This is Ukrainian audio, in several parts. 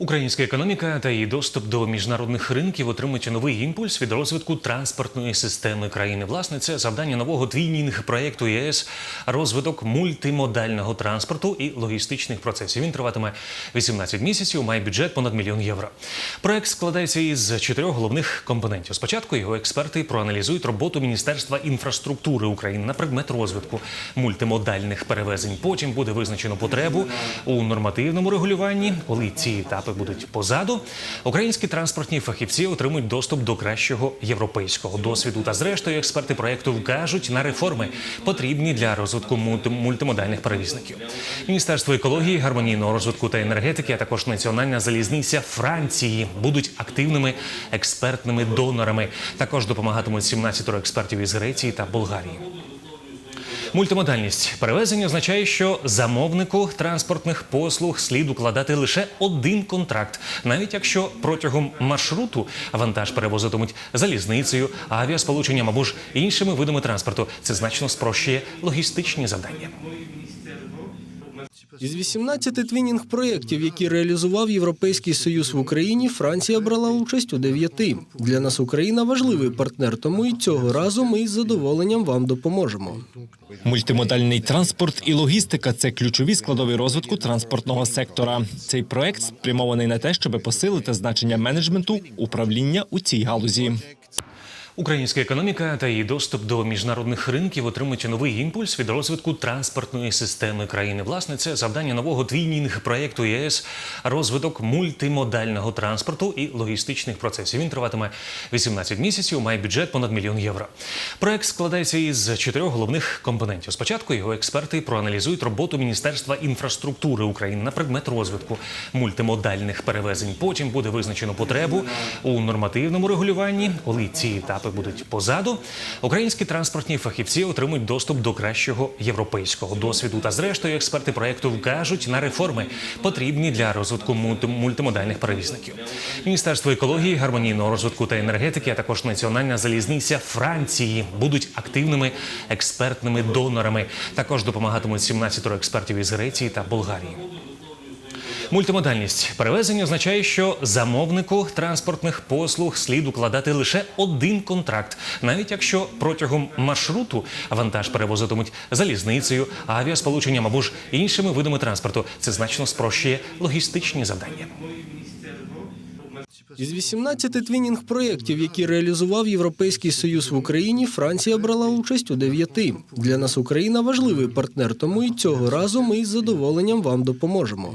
Українська економіка та її доступ до міжнародних ринків отримують новий імпульс від розвитку транспортної системи країни. Власне, це завдання нового твінінг проєкту ЄС розвиток мультимодального транспорту і логістичних процесів. Він триватиме 18 місяців, має бюджет понад мільйон євро. Проект складається із чотирьох головних компонентів. Спочатку його експерти проаналізують роботу Міністерства інфраструктури України на предмет розвитку мультимодальних перевезень. Потім буде визначено потребу у нормативному регулюванні, коли ці етапи будуть позаду. Українські транспортні фахівці отримують доступ до кращого європейського досвіду. Та зрештою експерти проекту вкажуть на реформи, потрібні для розвитку мульти- мультимодальних перевізників. Міністерство екології, гармонійного розвитку та енергетики, а також Національна залізниця Франції будуть активними експертними донорами. Також допомагатимуть 17 експертів із Греції та Болгарії. Мультимодальність перевезення означає, що замовнику транспортних послуг слід укладати лише один контракт, навіть якщо протягом маршруту вантаж перевозитимуть залізницею, авіасполученням або ж іншими видами транспорту. Це значно спрощує логістичні завдання. Із 18 твінінг проєктів, які реалізував Європейський Союз в Україні, Франція брала участь у 9. Для нас Україна важливий партнер, тому і цього разу ми із задоволенням вам допоможемо. Мультимодальний транспорт і логістика це ключові складові розвитку транспортного сектора. Цей проект спрямований на те, щоб посилити значення менеджменту управління у цій галузі. Українська економіка та її доступ до міжнародних ринків отримують новий імпульс від розвитку транспортної системи країни. Власне, це завдання нового твінінг проєкту ЄС розвиток мультимодального транспорту і логістичних процесів. Він триватиме 18 місяців, має бюджет понад мільйон євро. Проект складається із чотирьох головних компонентів. Спочатку його експерти проаналізують роботу Міністерства інфраструктури України на предмет розвитку мультимодальних перевезень. Потім буде визначено потребу у нормативному регулюванні, коли ці етапи будуть позаду. Українські транспортні фахівці отримують доступ до кращого європейського досвіду. Та зрештою експерти проекту вкажуть на реформи, потрібні для розвитку мульти- мультимодальних перевізників. Міністерство екології, гармонійного розвитку та енергетики, а також Національна залізниця Франції будуть активними експертними донорами. Також допомагатимуть 17 експертів із Греції та Болгарії. Мультимодальність перевезення означає, що замовнику транспортних послуг слід укладати лише один контракт, навіть якщо протягом маршруту вантаж перевозитимуть залізницею, авіасполученням або ж іншими видами транспорту. Це значно спрощує логістичні завдання. Із 18 твінінг проєктів, які реалізував Європейський Союз в Україні, Франція брала участь у 9. Для нас Україна важливий партнер, тому і цього разу ми із задоволенням вам допоможемо.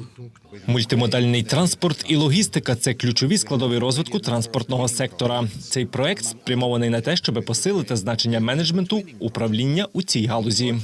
Мультимодальний транспорт і логістика це ключові складові розвитку транспортного сектора. Цей проект спрямований на те, щоб посилити значення менеджменту управління у цій галузі.